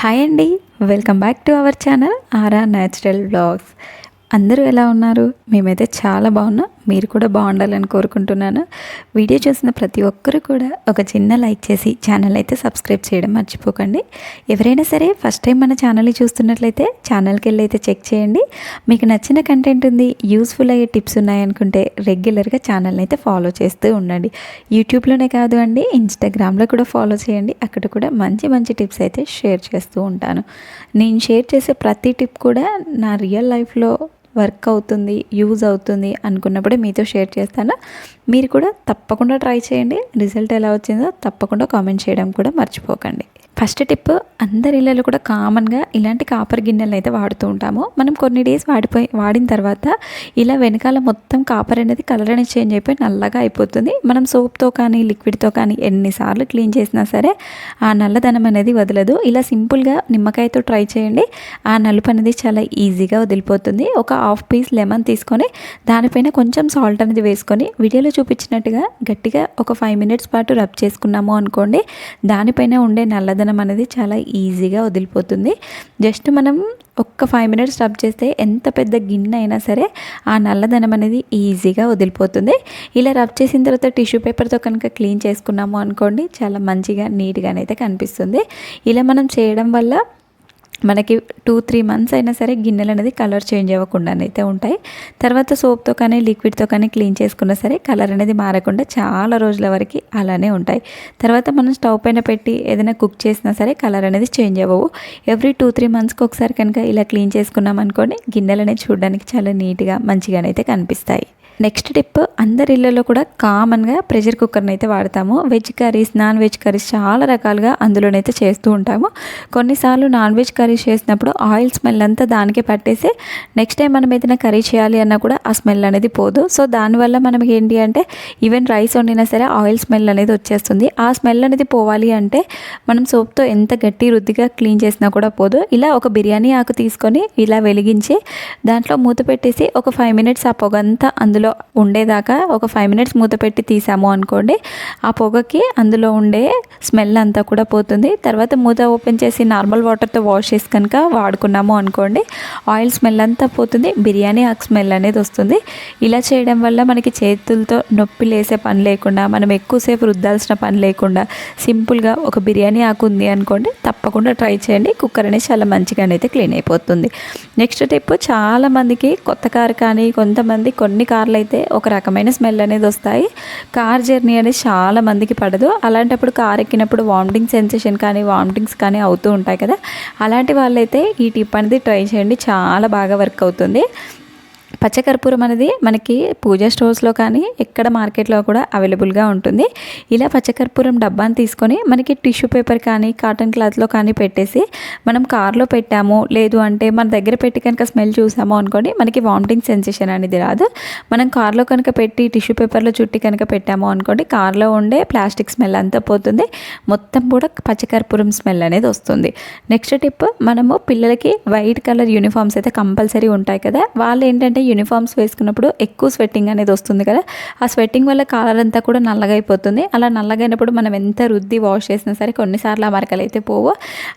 Hi అండి welcome back to our channel aura natural blogs. అందరూ ఎలా ఉన్నారు? మేమైతే చాలా బాగున్నాం. మీరు కూడా బాగుండాలని కోరుకుంటున్నాను. వీడియో చూసిన ప్రతి ఒక్కరు కూడా ఒక చిన్న లైక్ చేసి ఛానల్ అయితే సబ్స్క్రైబ్ చేయడం మర్చిపోకండి. ఎవరైనా సరే ఫస్ట్ టైం మన ఛానల్ని చూస్తున్నట్లయితే ఛానల్కి వెళ్ళి అయితే చెక్ చేయండి. మీకు నచ్చిన కంటెంట్ ఉంది యూస్ఫుల్ అయ్యే టిప్స్ ఉన్నాయనుకుంటే రెగ్యులర్గా ఛానల్ని అయితే ఫాలో చేస్తూ ఉండండి. యూట్యూబ్లోనే కాదు అండి ఇన్స్టాగ్రామ్లో కూడా ఫాలో చేయండి. అక్కడ కూడా మంచి మంచి టిప్స్ అయితే షేర్ చేస్తూ ఉంటాను. నేను షేర్ చేసే ప్రతి టిప్ కూడా నా రియల్ లైఫ్లో వర్క్ అవుతుంది యూజ్ అవుతుంది అనుకున్నప్పుడే మీతో షేర్ చేస్తాను. మీరు కూడా తప్పకుండా ట్రై చేయండి. రిజల్ట్ ఎలా వచ్చిందో తప్పకుండా కామెంట్ చేయడం కూడా మర్చిపోకండి. ఫస్ట్ టిప్ అందరి ఇళ్ళలో కూడా కామన్గా ఇలాంటి కాపర్ గిన్నెలు అయితే వాడుతూ ఉంటాము. మనం కొన్ని డేస్ వాడిపోయి వాడిన తర్వాత ఇలా వెనకాల మొత్తం కాపర్ అనేది కలర్ అనేది చేంజ్ అయిపోయి నల్లగా అయిపోతుంది. మనం సోప్తో కానీ లిక్విడ్తో కానీ ఎన్నిసార్లు క్లీన్ చేసినా సరే ఆ నల్లదనం అనేది వదలదు. ఇలా సింపుల్గా నిమ్మకాయతో ట్రై చేయండి. ఆ నలుపు అనేది చాలా ఈజీగా వదిలిపోతుంది. ఒక హాఫ్ పీస్ లెమన్ తీసుకొని దానిపైన కొంచెం సాల్ట్ అనేది వేసుకొని వీడియోలో చూపించినట్టుగా గట్టిగా ఒక ఫైవ్ మినిట్స్ పాటు రబ్ చేసుకున్నాము అనుకోండి దానిపైన ఉండే నల్లదనం అనేది చాలా ఈజీగా వదిలిపోతుంది. జస్ట్ మనం ఒక్క ఫైవ్ మినిట్స్ రబ్ చేస్తే ఎంత పెద్ద గిన్నె అయినా సరే ఆ నల్లదనం అనేది ఈజీగా వదిలిపోతుంది. ఇలా రబ్ చేసిన తర్వాత టిష్యూ పేపర్తో కనుక క్లీన్ చేసుకున్నాము అనుకోండి చాలా మంచిగా నీట్గానైతే కనిపిస్తుంది. ఇలా మనం చేయడం వల్ల మనకి టూ త్రీ మంత్స్ అయినా సరే గిన్నెలు అనేది కలర్ చేంజ్ అవ్వకుండానైతే ఉంటాయి. తర్వాత సోప్తో కానీ లిక్విడ్తో కానీ క్లీన్ చేసుకున్నా సరే కలర్ అనేది మారకుండా చాలా రోజుల వరకు అలానే ఉంటాయి. తర్వాత మనం స్టవ్ పైన పెట్టి ఏదైనా కుక్ చేసినా సరే కలర్ అనేది చేంజ్ అవ్వవు. ఎవ్రీ టూ త్రీ మంత్స్కి ఒకసారి కనుక ఇలా క్లీన్ చేసుకున్నాం అనుకోండి గిన్నెలు అనేది చూడడానికి చాలా నీట్గా మంచిగానైతే కనిపిస్తాయి. నెక్స్ట్ టిప్ అందరి ఇళ్ళలో కూడా కామన్గా ప్రెషర్ కుక్కర్ని అయితే వాడతాము. Veg curries non veg curries చాలా రకాలుగా అందులోనైతే చేస్తూ ఉంటాము. కొన్నిసార్లు నాన్ వెజ్ కర్రీస్ చేసినప్పుడు ఆయిల్ స్మెల్ అంతా దానికే పట్టేసి నెక్స్ట్ టైం మనం ఏదైనా కర్రీ చేయాలి అన్నా కూడా ఆ స్మెల్ అనేది పోదు. సో దానివల్ల మనకి ఏంటి అంటే ఈవెన్ రైస్ వండినా సరే ఆయిల్ స్మెల్ అనేది వచ్చేస్తుంది. ఆ స్మెల్ అనేది పోవాలి అంటే మనం సోప్తో ఎంత గట్టి రుద్దిగా క్లీన్ చేసినా కూడా పోదు. ఇలా ఒక బిర్యానీ ఆకు తీసుకొని ఇలా వెలిగించి దాంట్లో మూత పెట్టేసి ఒక ఫైవ్ మినిట్స్ ఆ పొగంతా అందులో ఉండేదాకా ఒక ఫైవ్ మినిట్స్ మూత పెట్టి తీసాము అనుకోండి ఆ పొగకి అందులో ఉండే స్మెల్ అంతా కూడా పోతుంది. తర్వాత మూత ఓపెన్ చేసి నార్మల్ వాటర్తో వాష్ చేసి కనుక వాడుకున్నాము అనుకోండి ఆయిల్ స్మెల్ అంతా పోతుంది బిర్యానీ ఆ స్మెల్ అనేది వస్తుంది. ఇలా చేయడం వల్ల మనకి చేతులతో నొప్పి లేసే పని లేకుండా మనం ఎక్కువసేపు రుద్దాల్సిన పని లేకుండా సింపుల్గా ఒక బిర్యానీ ఆకు ఉంది అనుకోండి తప్పకుండా ట్రై చేయండి. కుక్కర్ అనేది చాలా మంచిగానైతే క్లీన్ అయిపోతుంది. నెక్స్ట్ టిప్ చాలామందికి కొత్త కార్ కానీ కొంతమంది కొన్ని కార్లు అయితే ఒక రకమైన స్మెల్ అనేది వస్తాయి. కార్ జర్నీ అనేది చాలా మందికి పడదు. అలాంటప్పుడు కార్ ఎక్కినప్పుడు వామిటింగ్ సెన్సేషన్ కానీ వామిటింగ్స్ కానీ అవుతూ ఉంటాయి కదా. అలాంటి వాళ్ళైతే ఈ టిప్ అనేది ట్రై చేయండి. చాలా బాగా వర్క్ అవుతుంది. పచ్చకర్పూరం అనేది మనకి పూజ స్టోర్స్లో కానీ ఎక్కడ మార్కెట్లో కూడా అవైలబుల్గా ఉంటుంది. ఇలా పచ్చకర్పూరం డబ్బాని తీసుకొని మనకి టిష్యూ పేపర్ కానీ కాటన్ క్లాత్లో కానీ పెట్టేసి మనం కార్లో పెట్టాము. లేదు అంటే మన దగ్గర పెట్టి కనుక స్మెల్ చూసాము అనుకోండి మనకి వామిటింగ్ సెన్సేషన్ అనేది రాదు. మనం కార్లో కనుక పెట్టి టిష్యూ పేపర్లో చుట్టి కనుక పెట్టాము అనుకోండి కార్లో ఉండే ప్లాస్టిక్ స్మెల్ అంతా పోతుంది. మొత్తం కూడా పచ్చకర్పూరం స్మెల్ అనేది వస్తుంది. నెక్స్ట్ టిప్ మనము పిల్లలకి వైట్ కలర్ యూనిఫామ్స్ అయితే కంపల్సరీ ఉంటాయి కదా. వాళ్ళు ఏంటంటే యూనిఫామ్స్ వేసుకున్నప్పుడు ఎక్కువ స్వెట్టింగ్ అనేది వస్తుంది కదా. ఆ స్వెట్టింగ్ వల్ల కాలర్ అంతా కూడా నల్లగా అయిపోతుంది. అలా నల్లగా అయినప్పుడు మనం ఎంత రుద్ది వాష్ చేసినా సరే కొన్నిసార్లు ఆ మరకలు అయితే పోవు.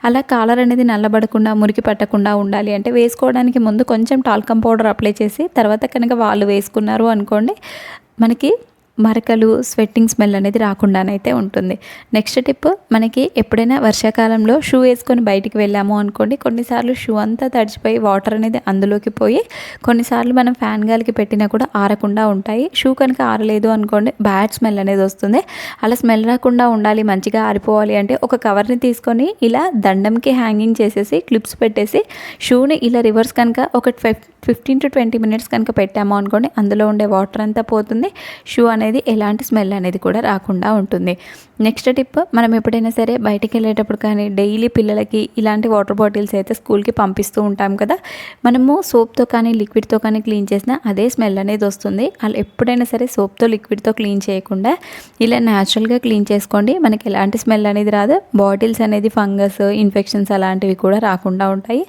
అలా కాలర్ అనేది నల్లబడకుండా మురికి పట్టకుండా ఉండాలి అంటే వేసుకోవడానికి ముందు కొంచెం టాల్కమ్ పౌడర్ అప్లై చేసి తర్వాత కనుక వాళ్ళు వేసుకున్నారు అనుకోండి మనకి మరకలు స్వెట్టింగ్ స్మెల్ అనేది రాకుండానైతే ఉంటుంది. నెక్స్ట్ టిప్ మనకి ఎప్పుడైనా వర్షాకాలంలో షూ వేసుకొని బయటికి వెళ్ళాము అనుకోండి కొన్నిసార్లు షూ అంతా తడిచిపోయి వాటర్ అనేది అందులోకి పోయి కొన్నిసార్లు మనం ఫ్యాన్ గాలికి పెట్టినా కూడా ఆరకుండా ఉంటాయి. షూ కనుక ఆరలేదు అనుకోండి బ్యాడ్ స్మెల్ అనేది వస్తుంది. అలా స్మెల్ రాకుండా ఉండాలి మంచిగా ఆరిపోవాలి అంటే ఒక కవర్ని తీసుకొని ఇలా దండంకి హ్యాంగింగ్ చేసేసి క్లిప్స్ పెట్టేసి షూని ఇలా రివర్స్ కనుక ఒక ఫిఫ్టీన్ టు ట్వంటీ మినిట్స్ కనుక పెట్టాము అనుకోండి అందులో ఉండే వాటర్ అంతా పోతుంది. షూ అనేది అనేది ఎలాంటి స్మెల్ అనేది కూడా రాకుండా ఉంటుంది. నెక్స్ట్ టిప్ మనం ఎప్పుడైనా సరే బయటికి వెళ్ళేటప్పుడు కానీ డైలీ పిల్లలకి ఇలాంటి వాటర్ బాటిల్స్ అయితే స్కూల్కి పంపిస్తూ ఉంటాం కదా. మనము సోప్తో కానీ లిక్విడ్తో కానీ క్లీన్ చేసినా అదే స్మెల్ అనేది వస్తుంది. అలా ఎప్పుడైనా సరే సోప్తో లిక్విడ్తో క్లీన్ చేయకుండా ఇలా న్యాచురల్గా క్లీన్ చేసుకోండి. మనకి ఎలాంటి స్మెల్ అనేది రాదు. బాటిల్స్ అనేది ఫంగస్ ఇన్ఫెక్షన్స్ అలాంటివి కూడా రాకుండా ఉంటాయి.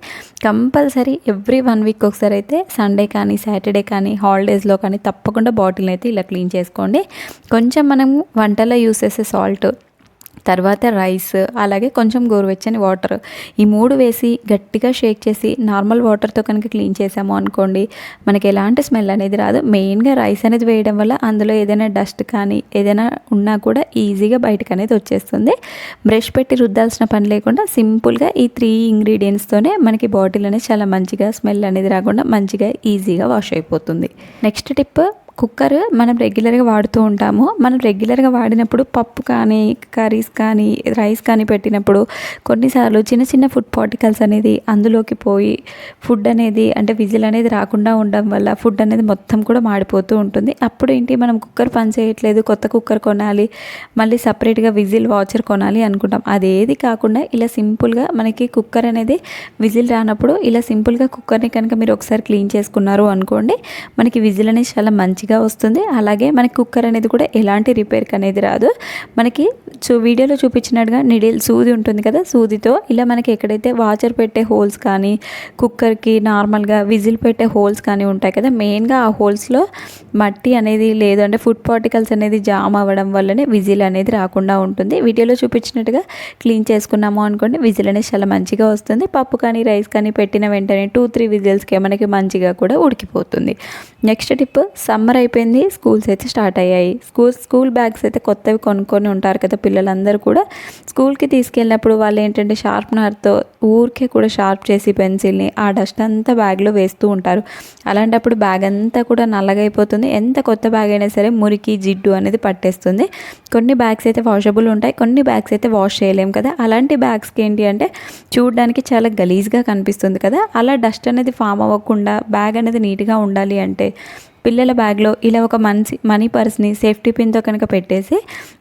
కంపల్సరీ ఎవ్రీ వన్ వీక్ ఒకసారి అయితే సండే కానీ సాటర్డే కానీ హాలిడేస్లో కానీ తప్పకుండా బాటిల్ని అయితే ఇలా క్లీన్ చేసుకోండి. కొంచెం మనం వంటలో యూస్ చేసే సాల్ట్ తర్వాత రైస్ అలాగే కొంచెం గోరువెచ్చని వాటర్ ఈ మూడు వేసి గట్టిగా షేక్ చేసి నార్మల్ వాటర్తో కనుక క్లీన్ చేసాము అనుకోండి మనకి ఎలాంటి స్మెల్ అనేది రాదు. మెయిన్గా రైస్ అనేది వేయడం వల్ల అందులో ఏదైనా డస్ట్ కానీ ఏదైనా ఉన్నా కూడా ఈజీగా బయటకు అనేది వచ్చేస్తుంది. బ్రష్ పెట్టి రుద్దాల్సిన పని లేకుండా సింపుల్గా ఈ త్రీ ఇంగ్రీడియంట్స్తోనే మనకి బాటిల్ అనేది చాలా మంచిగా స్మెల్ అనేది రాకుండా మంచిగా ఈజీగా వాష్ అయిపోతుంది. నెక్స్ట్ టిప్ కుక్కర్ మనం రెగ్యులర్గా వాడుతూ ఉంటాము. మనం రెగ్యులర్గా వాడినప్పుడు పప్పు కానీ కర్రీస్ కానీ రైస్ కానీ పెట్టినప్పుడు కొన్నిసార్లు చిన్న చిన్న ఫుడ్ పార్టికల్స్ అనేది అందులోకి పోయి ఫుడ్ అనేది అంటే విజిల్ అనేది రాకుండా ఉండడం వల్ల ఫుడ్ అనేది మొత్తం కూడా మాడిపోతూ ఉంటుంది. అప్పుడు ఏంటి మనం కుక్కర్ పని చేయట్లేదు కొత్త కుక్కర్ కొనాలి మళ్ళీ సపరేట్గా విజిల్ వాచర్ కొనాలి అనుకుంటాం. అదేది కాకుండా ఇలా సింపుల్గా మనకి కుక్కర్ అనేది విజిల్ రానప్పుడు ఇలా సింపుల్గా కుక్కర్ని కనుక మీరు ఒకసారి క్లీన్ చేసుకున్నారు అనుకోండి మనకి విజిల్ అనేది చాలా మంచి మంచిగా వస్తుంది. అలాగే మనకి కుక్కర్ అనేది కూడా ఎలాంటి రిపేర్కి అనేది రాదు. మనకి చూ వీడియోలో చూపించినట్టుగా నిడిల్ సూది ఉంటుంది కదా సూదితో ఇలా మనకి ఎక్కడైతే వాచర్ పెట్టే హోల్స్ కానీ కుక్కర్కి నార్మల్గా విజిల్ పెట్టే హోల్స్ కానీ ఉంటాయి కదా మెయిన్గా ఆ హోల్స్లో మట్టి అనేది లేదు అంటే ఫుడ్ పార్టికల్స్ అనేది జామ్ అవ్వడం వల్లనే విజిల్ అనేది రాకుండా ఉంటుంది. వీడియోలో చూపించినట్టుగా క్లీన్ చేసుకున్నాము అనుకోండి విజిల్ అనేది చాలా మంచిగా వస్తుంది. పప్పు కానీ రైస్ కానీ పెట్టిన వెంటనే టూ త్రీ విజిల్స్కే మనకి మంచిగా కూడా ఉడికిపోతుంది. నెక్స్ట్ టిప్ సమ్మర్ అయిపోయింది స్కూల్స్ అయితే స్టార్ట్ అయ్యాయి. స్కూల్ స్కూల్ బ్యాగ్స్ అయితే కొత్తవి కొనుక్కొని ఉంటారు కదా పిల్లలందరూ కూడా. స్కూల్కి తీసుకెళ్ళినప్పుడు వాళ్ళు ఏంటంటే షార్ప్నర్తో ఊరికే కూడా షార్ప్ చేసి పెన్సిల్ని ఆ డస్ట్ అంతా బ్యాగ్లో వేస్తూ ఉంటారు. అలాంటప్పుడు బ్యాగ్ అంతా కూడా నల్లగా అయిపోతుంది ఎంత కొత్త బ్యాగ్ అయినా సరే మురికి జిడ్డు అనేది పట్టేస్తుంది. కొన్ని బ్యాగ్స్ అయితే వాషబుల్ ఉంటాయి కొన్ని బ్యాగ్స్ అయితే వాష్ చేయలేం కదా. అలాంటి బ్యాగ్స్కి ఏంటి అంటే చూడడానికి చాలా గలీజ్గా కనిపిస్తుంది కదా. అలా డస్ట్ అనేది ఫామ్ అవ్వకుండా బ్యాగ్ అనేది నీట్గా ఉండాలి అంటే పిల్లల బ్యాగ్లో ఇలా ఒక మనిషి మనీ పర్స్ని సేఫ్టీ పిన్తో కనుక పెట్టేసి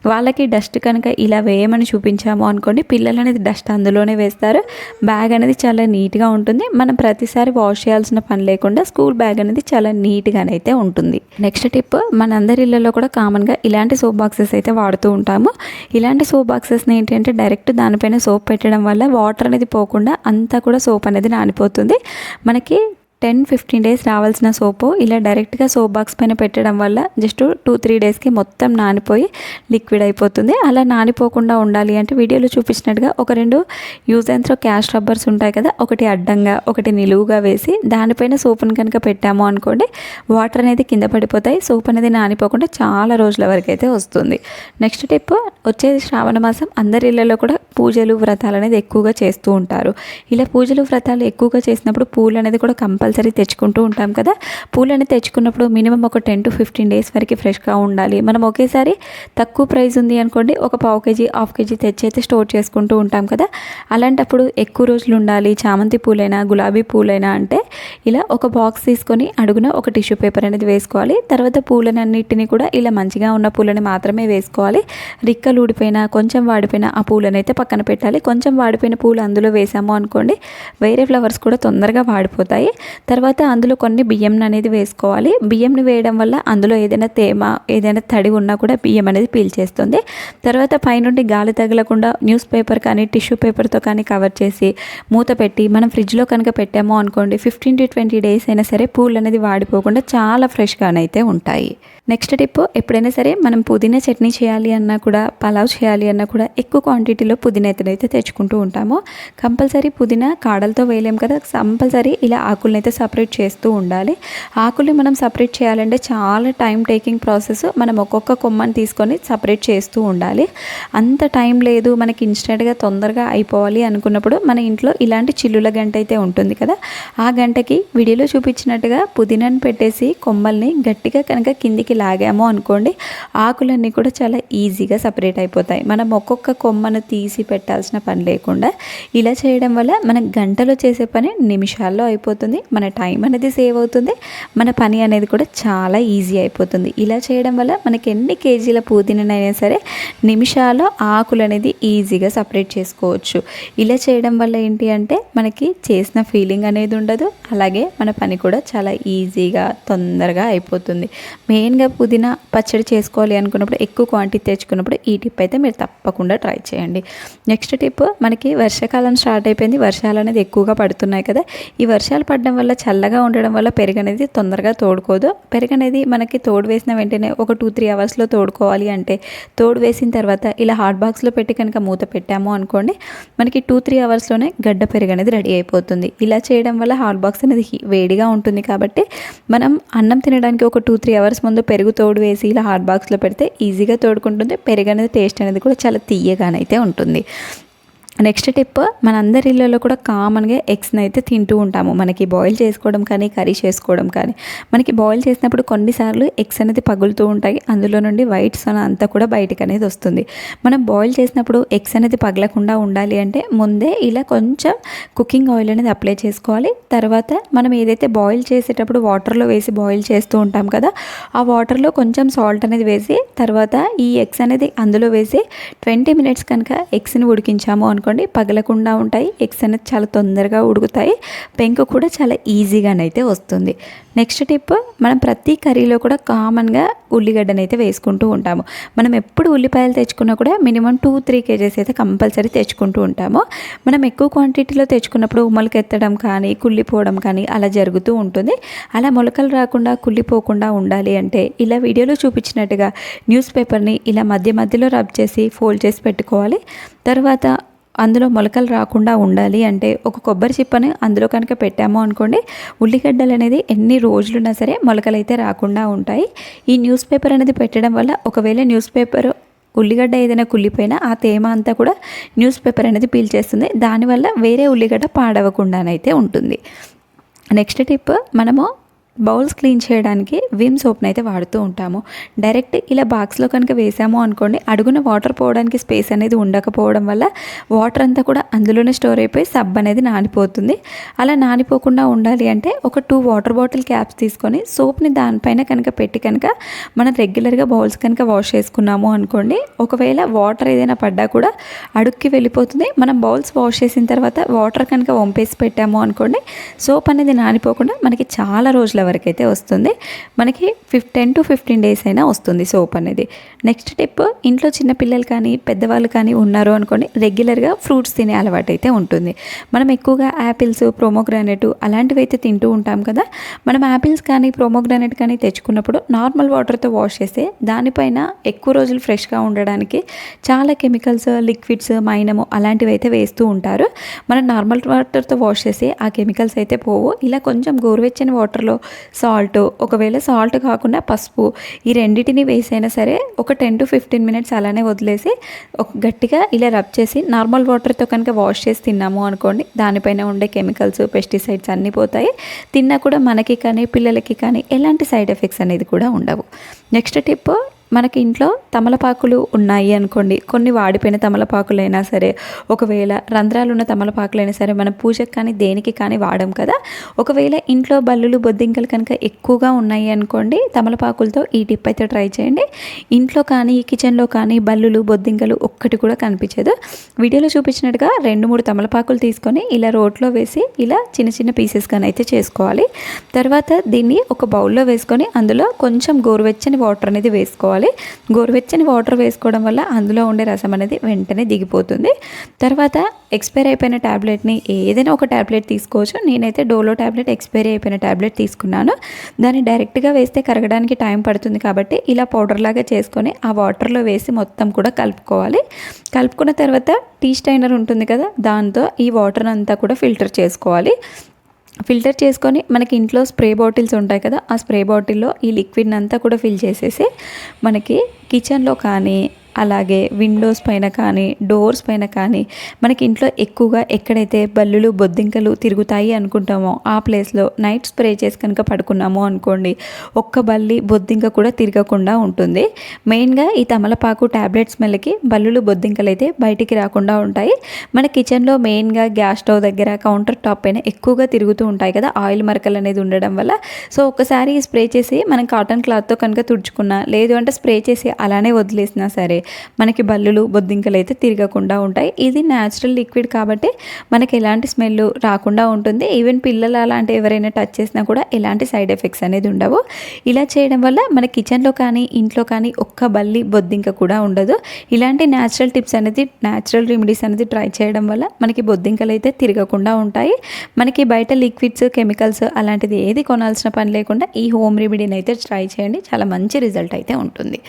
వాళ్ళకి డస్ట్ కనుక ఇలా వేయమని చూపించాము అనుకోండి పిల్లలు అనేది డస్ట్ అందులోనే వేస్తారు. బ్యాగ్ అనేది చాలా నీట్గా ఉంటుంది. మనం ప్రతిసారి వాష్ చేయాల్సిన పని లేకుండా స్కూల్ బ్యాగ్ అనేది చాలా నీట్గానైతే ఉంటుంది. నెక్స్ట్ టిప్ మనందరి ఇళ్ళలో కూడా కామన్గా ఇలాంటి సోప్ బాక్సెస్ అయితే వాడుతూ ఉంటాము. ఇలాంటి సోప్ బాక్సెస్ని ఏంటంటే డైరెక్ట్ దానిపైన సోప్ పెట్టడం వల్ల వాటర్ అనేది పోకుండా అంతా కూడా సోప్ అనేది నానిపోతుంది. మనకి టెన్ ఫిఫ్టీన్ డేస్ రావాల్సిన సోపు ఇలా డైరెక్ట్గా సోప్ బాక్స్ పైన పెట్టడం వల్ల జస్ట్ టూ త్రీ డేస్కి మొత్తం నానిపోయి లిక్విడ్ అయిపోతుంది. అలా నానిపోకుండా ఉండాలి అంటే వీడియోలో చూపించినట్టుగా ఒక రెండు use and throw cash rubbers ఉంటాయి కదా ఒకటి అడ్డంగా ఒకటి నిలువుగా వేసి దానిపైన సోపును కనుక పెట్టాము అనుకోండి వాటర్ అనేది కింద పడిపోతాయి. సోప్ అనేది నానిపోకుండా చాలా రోజుల వరకు అయితే వస్తుంది. నెక్స్ట్ టిప్ వచ్చేది శ్రావణ మాసం అందరి ఇళ్ళలో కూడా పూజలు వ్రతాలు అనేది ఎక్కువగా చేస్తూ ఉంటారు. ఇలా పూజలు వ్రతాలు ఎక్కువగా చేసినప్పుడు పూలు అనేది కూడా కంపల్సరీ తెచ్చుకుంటూ ఉంటాం కదా. పూలని తెచ్చుకున్నప్పుడు మినిమం ఒక టెన్ టు ఫిఫ్టీన్ డేస్ వరకు ఫ్రెష్గా ఉండాలి. మనం ఒకేసారి తక్కువ ప్రైస్ ఉంది అనుకోండి ఒక పావు కేజీ హాఫ్ కేజీ తెచ్చి అయితే స్టోర్ చేసుకుంటూ ఉంటాం కదా. అలాంటప్పుడు ఎక్కువ రోజులు ఉండాలి. చామంతి పూలైనా గులాబీ పూలైనా అంటే ఇలా ఒక బాక్స్ తీసుకొని అడుగున ఒక టిష్యూ పేపర్ అనేది వేసుకోవాలి. తర్వాత పూలనన్నిటిని కూడా ఇలా మంచిగా ఉన్న పూలని మాత్రమే వేసుకోవాలి. రిక్కలు ఊడిపోయినా కొంచెం వాడిపోయిన ఆ పూలను అయితే పక్కన పెట్టాలి. కొంచెం వాడిపోయిన పూలు అందులో వేసాము అనుకోండి వేరే ఫ్లవర్స్ కూడా తొందరగా వాడిపోతాయి. తర్వాత అందులో కొన్ని బియ్యం అనేది వేసుకోవాలి. బియ్యంని వేయడం వల్ల అందులో ఏదైనా తేమ ఏదైనా తడి ఉన్నా కూడా బియ్యం అనేది పీల్చేస్తుంది. తర్వాత పైనుండి గాలి తగలకుండా న్యూస్ పేపర్ కానీ టిష్యూ పేపర్తో కానీ కవర్ చేసి మూత పెట్టి మనం ఫ్రిడ్జ్లో కనుక పెట్టామో అనుకోండి ఫిఫ్టీన్ టు ట్వంటీ డేస్ అయినా సరే పూలు అనేది వాడిపోకుండా చాలా ఫ్రెష్గానైతే ఉంటాయి. నెక్స్ట్ టిప్ ఎప్పుడైనా సరే మనం పుదీనా చట్నీ చేయాలి అన్నా కూడా పలావ్ చేయాలి అన్నా కూడా ఎక్కువ క్వాంటిటీలో పుదీనా అయితే తెచ్చుకుంటూ ఉంటాము. కంపల్సరీ పుదీనా కాడలతో వేయలేం కదా కంపల్సరీ ఇలా ఆకుల్ని అయితే సపరేట్ చేస్తూ ఉండాలి. ఆకుల్ని మనం సపరేట్ చేయాలంటే చాలా టైం టేకింగ్ ప్రాసెస్ మనం ఒక్కొక్క కొమ్మని తీసుకొని సపరేట్ చేస్తూ ఉండాలి. అంత టైం లేదు మనకి ఇన్స్టెంట్గా తొందరగా అయిపోవాలి అనుకున్నప్పుడు మన ఇంట్లో ఇలాంటి చిల్లుల గంట అయితే ఉంటుంది కదా ఆ గంటకి వీడియోలో చూపించినట్టుగా పుదీనాను పెట్టేసి కొమ్మల్ని గట్టిగా కనుక కిందికి లాగాము అనుకోండి ఆకులన్నీ కూడా చాలా ఈజీగా సపరేట్ అయిపోతాయి. మనం ఒక్కొక్క కొమ్మను తీసి పెట్టాల్సిన పని లేకుండా ఇలా చేయడం వల్ల మన గంటలో చేసే పని నిమిషాల్లో అయిపోతుంది మన టైం అనేది సేవ్ అవుతుంది మన పని అనేది కూడా చాలా ఈజీ అయిపోతుంది. ఇలా చేయడం వల్ల మనకి ఎన్ని కేజీల పుదీనైనా సరే నిమిషాల్లో ఆకులు అనేది ఈజీగా సపరేట్ చేసుకోవచ్చు. ఇలా చేయడం వల్ల ఏంటి అంటే మనకి చేసిన ఫీలింగ్ అనేది ఉండదు అలాగే మన పని కూడా చాలా ఈజీగా తొందరగా అయిపోతుంది. మెయిన్గా మెయిన్గా పుదీనా పచ్చడి చేసుకోవాలి అనుకున్నప్పుడు ఎక్కువ క్వాంటిటీ తెచ్చుకున్నప్పుడు ఈ టిప్ అయితే మీరు తప్పకుండా ట్రై చేయండి. నెక్స్ట్ టిప్ మనకి వర్షాకాలం స్టార్ట్ అయిపోయింది. వర్షాలు అనేది ఎక్కువగా పడుతున్నాయి కదా. ఈ వర్షాలు పడడం వల్ల చల్లగా ఉండడం వల్ల పెరుగు అనేది తొందరగా తోడుకోదు. పెరుగు అనేది మనకి తోడు వేసిన వెంటనే ఒక టూ త్రీ అవర్స్లో తోడుకోవాలి అంటే తోడు వేసిన తర్వాత ఇలా హాట్ బాక్స్లో పెట్టి కనుక మూత పెట్టాము అనుకోండి మనకి టూ త్రీ అవర్స్లోనే గడ్డ పెరుగు అనేది రెడీ అయిపోతుంది. ఇలా చేయడం వల్ల హాట్ బాక్స్ అనేది వేడిగా ఉంటుంది కాబట్టి మనం అన్నం తినడానికి ఒక టూ త్రీ అవర్స్ ముందు పెరుగు తోడు వేసి ఇలా హాట్ బాక్స్లో పెడితే ఈజీగా తోడుకుంటుంది. పెరుగు అనేది టేస్ట్ అనేది కూడా చాలా తీయగానైతే ఉంటుంది. నెక్స్ట్ టిప్ మనందరి ఇళ్ళలో కూడా కామన్గా ఎగ్స్ని అయితే తింటూ ఉంటాము. మనకి బాయిల్ చేసుకోవడం కానీ కర్రీ చేసుకోవడం కానీ. మనకి బాయిల్ చేసినప్పుడు కొన్నిసార్లు ఎగ్స్ అనేది పగులుతూ ఉంటాయి. అందులో నుండి వైట్స్ అని అంతా కూడా బయటకు అనేది వస్తుంది. మనం బాయిల్ చేసినప్పుడు ఎగ్స్ అనేది పగలకుండా ఉండాలి అంటే ముందే ఇలా కొంచెం కుకింగ్ ఆయిల్ అనేది అప్లై చేసుకోవాలి. తర్వాత మనం ఏదైతే బాయిల్ చేసేటప్పుడు వాటర్లో వేసి బాయిల్ చేస్తూ ఉంటాం కదా ఆ వాటర్లో కొంచెం సాల్ట్ అనేది వేసి తర్వాత ఈ ఎగ్స్ అనేది అందులో వేసి ట్వంటీ మినిట్స్ కనుక ఎగ్స్ని ఉడికించాము అనుకోండి పగలకుండా ఉంటాయి ఎగ్స్ అనేది చాలా తొందరగా ఉడుకుతాయి పెంకు కూడా చాలా ఈజీగానైతే వస్తుంది. నెక్స్ట్ టిప్ మనం ప్రతి కర్రీలో కూడా కామన్గా ఉల్లిగడ్డనైతే వేసుకుంటూ ఉంటాము. మనం ఎప్పుడు ఉల్లిపాయలు తెచ్చుకున్నా కూడా మినిమం టూ త్రీ కేజెస్ అయితే కంపల్సరీ తెచ్చుకుంటూ ఉంటాము. మనం ఎక్కువ క్వాంటిటీలో తెచ్చుకున్నప్పుడు మొలకెత్తడం కానీ కుళ్ళిపోవడం కానీ అలా జరుగుతూ ఉంటుంది. అలా మొలకలు రాకుండా కుళ్ళిపోకుండా ఉండాలి అంటే ఇలా వీడియోలో చూపించినట్టుగా న్యూస్ పేపర్ని ఇలా మధ్య మధ్యలో రబ్ చేసి ఫోల్డ్ చేసి పెట్టుకోవాలి. తర్వాత అందులో మొలకలు రాకుండా ఉండాలి. అంటే ఒక కొబ్బరి చిప్పని అందులో కనుక పెట్టాము అనుకోండి ఉల్లిగడ్డలు అనేది ఎన్ని రోజులున్నా సరే మొలకలు అయితే రాకుండా ఉంటాయి. ఈ న్యూస్ పేపర్ అనేది పెట్టడం వల్ల ఒకవేళ న్యూస్ పేపర్ ఉల్లిగడ్డ ఏదైనా కుళ్ళిపోయినా ఆ తేమ అంతా కూడా న్యూస్ పేపర్ అనేది పీల్చేస్తుంది. దానివల్ల వేరే ఉల్లిగడ్డ పాడవకుండానైతే ఉంటుంది. నెక్స్ట్ టిప్ మనము బౌల్స్ క్లీన్ చేయడానికి విమ్ సోప్ని అయితే వాడుతూ ఉంటాము. డైరెక్ట్ ఇలా బాక్స్లో కనుక వేసాము అనుకోండి అడుగున వాటర్ పోవడానికి స్పేస్ అనేది ఉండకపోవడం వల్ల వాటర్ అంతా కూడా అందులోనే స్టోర్ అయిపోయి సబ్ అనేది నానిపోతుంది. అలా నానిపోకుండా ఉండాలి అంటే ఒక టూ వాటర్ బాటిల్ క్యాప్స్ తీసుకొని సోప్ని దానిపైన కనుక పెట్టి కనుక మనం రెగ్యులర్గా బౌల్స్ కనుక వాష్ చేసుకున్నాము అనుకోండి ఒకవేళ వాటర్ ఏదైనా పడ్డా కూడా అడుక్కి వెళ్ళిపోతుంది. మనం బౌల్స్ వాష్ చేసిన తర్వాత వాటర్ కనుక వంపేసి పెట్టాము అనుకోండి సోప్ అనేది నానిపోకుండా మనకి చాలా రోజుల వరకు అయితే వస్తుంది. మనకి ఫిఫ్ టెన్ టు ఫిఫ్టీన్ డేస్ అయినా వస్తుంది సోప్ అనేది. నెక్స్ట్ టిప్ ఇంట్లో చిన్నపిల్లలు కానీ పెద్దవాళ్ళు కానీ ఉన్నారు అనుకోండి రెగ్యులర్గా ఫ్రూట్స్ తినే అలవాటు అయితే ఉంటుంది. మనం ఎక్కువగా యాపిల్స్ ప్రోమోగ్రానేట్ అలాంటివి అయితే తింటూ ఉంటాం కదా. మనం యాపిల్స్ కానీ ప్రోమోగ్రానేట్ కానీ తెచ్చుకున్నప్పుడు నార్మల్ వాటర్తో వాష్ చేస్తే దానిపైన ఎక్కువ రోజులు ఫ్రెష్గా ఉండడానికి చాలా కెమికల్స్ లిక్విడ్స్ మైనము అలాంటివి అయితే వేస్తూ ఉంటారు. మనం నార్మల్ వాటర్తో వాష్ చేసి ఆ కెమికల్స్ అయితే పోవు. ఇలా కొంచెం గోరువెచ్చని వాటర్లో సాల్ట్. ఒకవేళ సాల్ట్ కాకుండా పసుపు ఈ రెండింటిని వేసైనా సరే ఒక టెన్ టు ఫిఫ్టీన్ మినిట్స్ అలానే వదిలేసి ఒక గట్టిగా ఇలా రబ్ చేసి నార్మల్ వాటర్తో కనుక వాష్ చేసి తిన్నాము అనుకోండి దానిపైన ఉండే కెమికల్స్ పెస్టిసైడ్స్ అన్నీ పోతాయి. తిన్నా కూడా మనకి కానీ పిల్లలకి కానీ ఎలాంటి సైడ్ ఎఫెక్ట్స్ అనేది కూడా ఉండవు. నెక్స్ట్ టిప్ మనకి ఇంట్లో తమలపాకులు ఉన్నాయి అనుకోండి. కొన్ని వాడిపోయిన తమలపాకులైనా సరే ఒకవేళ రంధ్రాలు ఉన్న తమలపాకులైనా సరే మనం పూజకు కానీ దేనికి కానీ వాడం కదా. ఒకవేళ ఇంట్లో బల్లులు బొద్దింకలు కనుక ఎక్కువగా ఉన్నాయి అనుకోండి తమలపాకులతో ఈ టిప్ అయితే ట్రై చేయండి. ఇంట్లో కానీ కిచెన్లో కానీ బల్లులు బొద్దింకలు ఒక్కటి కూడా కనిపించదు. వీడియోలో చూపించినట్టుగా రెండు మూడు తమలపాకులు తీసుకొని ఇలా రోట్లో వేసి ఇలా చిన్న చిన్న పీసెస్ కానీ అయితే చేసుకోవాలి. తర్వాత దీన్ని ఒక బౌల్లో వేసుకొని అందులో కొంచెం గోరువెచ్చని వాటర్ అనేది వేసుకోవాలి. వేసుకోవాలి. గోరువెచ్చని వాటర్ వేసుకోవడం వల్ల అందులో ఉండే రసం అనేది వెంటనే దిగిపోతుంది. తర్వాత ఎక్స్పైర్ అయిపోయిన ట్యాబ్లెట్ని ఏదైనా ఒక ట్యాబ్లెట్ తీసుకోవచ్చు. నేనైతే డోలో ట్యాబ్లెట్ ఎక్స్పైరీ అయిపోయిన ట్యాబ్లెట్ తీసుకున్నాను. దాన్ని డైరెక్ట్గా వేస్తే కరగడానికి టైం పడుతుంది కాబట్టి ఇలా పౌడర్ లాగా చేసుకొని ఆ వాటర్లో వేసి మొత్తం కూడా కలుపుకోవాలి. కలుపుకున్న తర్వాత టీ స్టైనర్ ఉంటుంది కదా దాంతో ఈ వాటర్ అంతా కూడా ఫిల్టర్ చేసుకోవాలి. ఫిల్టర్ చేసుకొని మనకి ఇంట్లో స్ప్రే బాటిల్స్ ఉంటాయి కదా ఆ స్ప్రే బాటిల్లో ఈ లిక్విడ్ని అంతా కూడా ఫిల్ చేసేసి మనకి కిచెన్లో కానీ అలాగే విండోస్ పైన కానీ డోర్స్ పైన కానీ మనకి ఇంట్లో ఎక్కువగా ఎక్కడైతే బల్లులు బొద్దింకలు తిరుగుతాయి అనుకుంటామో ఆ ప్లేస్లో నైట్ స్ప్రే చేసి కనుక పడుకున్నాము అనుకోండి ఒక్క బల్లి బొద్దింక కూడా తిరగకుండా ఉంటుంది. మెయిన్గా ఈ తమలపాకు ట్యాబ్లెట్ స్మెల్కి బల్లులు బొద్దింకలు అయితే బయటికి రాకుండా ఉంటాయి. మన కిచెన్లో మెయిన్గా గ్యాస్ స్టవ్ దగ్గర కౌంటర్ టాప్ పైన ఎక్కువగా తిరుగుతూ ఉంటాయి కదా ఆయిల్ మరకలు అనేది ఉండడం వల్ల. సో ఒకసారి స్ప్రే చేసి మనం కాటన్ క్లాత్తో కనుక తుడుచుకున్నా లేదు అంటే స్ప్రే చేసి అలానే వదిలేసినా సరే మనకి బల్లులు బొద్దింకలు అయితే తిరగకుండా ఉంటాయి. ఇది న్యాచురల్ లిక్విడ్ కాబట్టి మనకి ఎలాంటి స్మెల్ రాకుండా ఉంటుంది. ఈవెన్ పిల్లలు అలాంటి ఎవరైనా టచ్ చేసినా కూడా ఎలాంటి సైడ్ ఎఫెక్ట్స్ అనేది ఉండవు. ఇలా చేయడం వల్ల మన కిచెన్లో కానీ ఇంట్లో కానీ ఒక్క బల్లి బొద్దింక కూడా ఉండదు. ఇలాంటి న్యాచురల్ టిప్స్ అనేది న్యాచురల్ రెమెడీస్ అనేది ట్రై చేయడం వల్ల మనకి బొద్దింకలు అయితే తిరగకుండా ఉంటాయి. మనకి బయట లిక్విడ్స్ కెమికల్స్ అలాంటిది ఏది కొనాల్సిన పని లేకుండా ఈ హోమ్ రెమెడీని అయితే ట్రై చేయండి. చాలా మంచి రిజల్ట్ అయితే ఉంటుంది.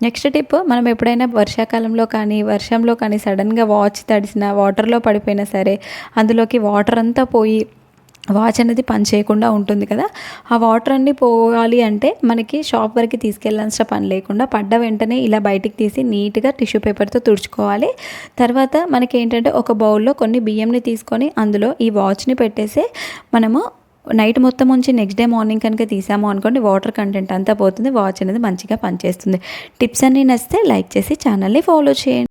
నెక్స్ట్ టిప్ మనం ఎప్పుడైనా వర్షాకాలంలో కానీ వర్షంలో కానీ సడన్గా వాచ్ తడిసిన వాటర్లో పడిపోయినా సరే అందులోకి వాటర్ అంతా పోయి వాచ్ అనేది పని చేయకుండా ఉంటుంది కదా. ఆ వాటర్ అన్నీ పోవాలి అంటే మనకి షాప్ వరకు తీసుకెళ్ళాల్సిన పని లేకుండా పడ్డ వెంటనే ఇలా బయటికి తీసి నీట్గా టిష్యూ పేపర్తో తుడుచుకోవాలి. తర్వాత మనకి ఏంటంటే ఒక బౌల్లో కొన్ని బియ్యంని తీసుకొని అందులో ఈ వాచ్ని పెట్టేసి మనము నైట్ మొత్తం ఉంచి నెక్స్ట్ డే మార్నింగ్ కనుక తీసాము అనుకోండి వాటర్ కంటెంట్ అంతా పోతుంది వాచ్ అనేది మంచిగా పనిచేస్తుంది. టిప్స్ అన్నీ నచ్చితే లైక్ చేసి ఛానల్ని ఫాలో చేయండి.